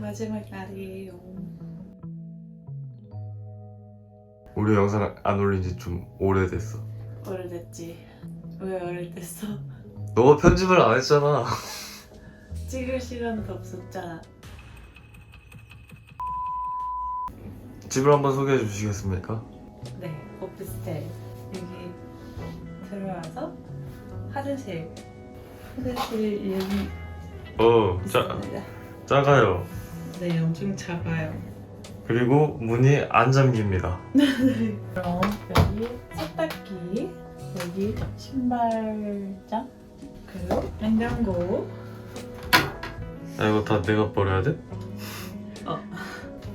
마지막 날이에요. 우리 영상 안 올린 지 좀 오래됐어. 오래됐지. 왜 오래됐어? 너가 편집을 안 했잖아. 찍을 시간도 없었잖아. 집을 한번 소개해 주시겠습니까? 네, 오피스텔. 여기 들어와서 화장실. 화장실 여기 어, 짜, 있습니다. 작아요. 네, 엄청 작아요. 그리고 문이 안 잠깁니다. 그럼 여기 세탁기, 여기 신발장, 그리고 냉장고. 아, 이거 다 내가 버려야 돼?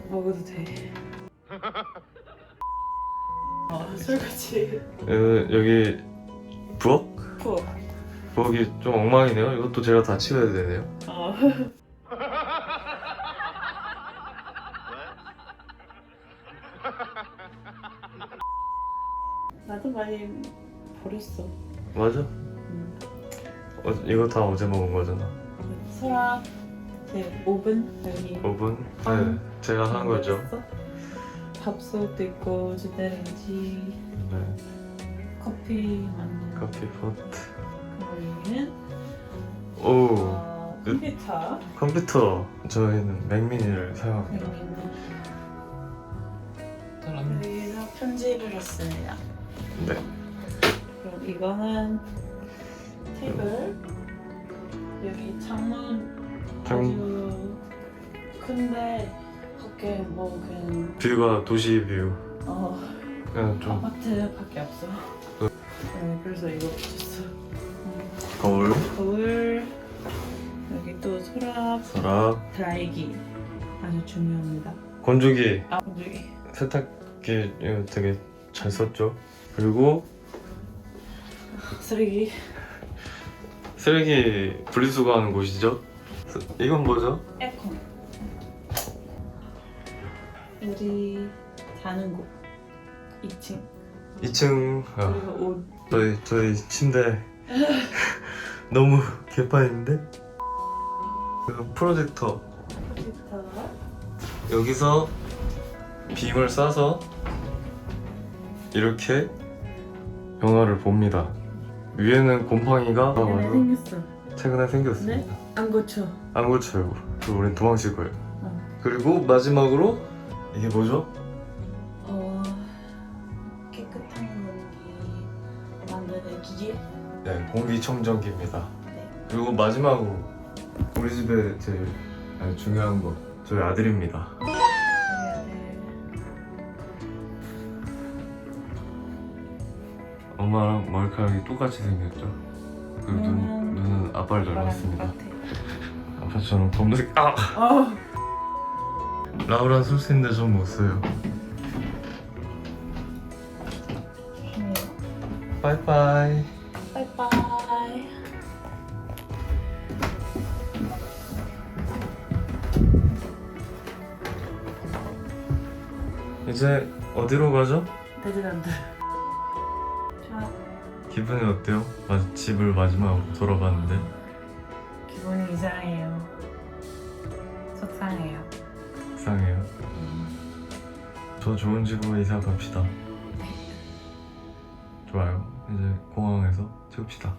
먹어도 돼. 어, 설거지. 여기, 여기 부엌? 부엌. 부엌이 좀 엉망이네요. 이것도 제가 다 치워야 되네요. 어. 나도 많이 버렸어. 맞아. 음. 어, 이거 다 어제 먹은 거잖아. 서랍, 네, 오븐 여기. 오븐? 네, 제가 한 거죠. 있어? 밥솥도 있고 주대렌지, 네, 커피 만드는 커피 포트. 그리고 오, 어, 컴퓨터. 컴퓨터. 저희는 맥미니를 사용합니다. 여기는 짜란. 여기서 편집을 했습니다. 네. 그럼 이거는 테이블 여기 창문 창- 아주 큰데 밖에 뭐 그냥 뷰가 도시 뷰. 어, 그냥 좀 아파트밖에 없어. 네, 그래서 이거 붙였어. 음, 거울, 거울 여기 또 서랍 서랍, 드라이기 아주 중요합니다. 건조기, 아 여기 세탁기 이거 되게 잘 썼죠. 그리고 쓰레기. 쓰레기 분리수거하는 곳이죠. 이건 뭐죠? 에어컨. 우리 자는 곳. 2층. 2층. 아, 그리고 옷. 저희 저희 침대. 너무 개판인데? 그 프로젝터. 컴퓨터. 여기서 빔을 싸서 이렇게 영화를 봅니다. 위에는 곰팡이가 네, 생겼어 최근에 생겼습니다. 네? 안 고쳐 안 고쳐요. 그리고 우린 도망칠 거예요. 어. 그리고 마지막으로 이게 뭐죠? 어 깨끗한 공기 만드는 기계 네, 공기청정기입니다. 네. 그리고 마지막으로 우리 집에 제일 중요한 거 저희 아들입니다. 엄마랑 머리카락이 똑같이 생겼죠. 그리고 눈, 음. 눈은 아빠를 닮았습니다. 아빠처럼 검은색 아! 어수 있는데 전못 써요. 네. 빠이빠이. 바이바이 이제 어디로 가죠? 네덜란드 좋아 기분이 어때요? 마, 집을 마지막으로 돌아봤는데 기분이 이상해요 속상해요 이상해요. 저 좋은 집으로 이사 갑시다. 좋아요. 이제 공항에서 채웁시다.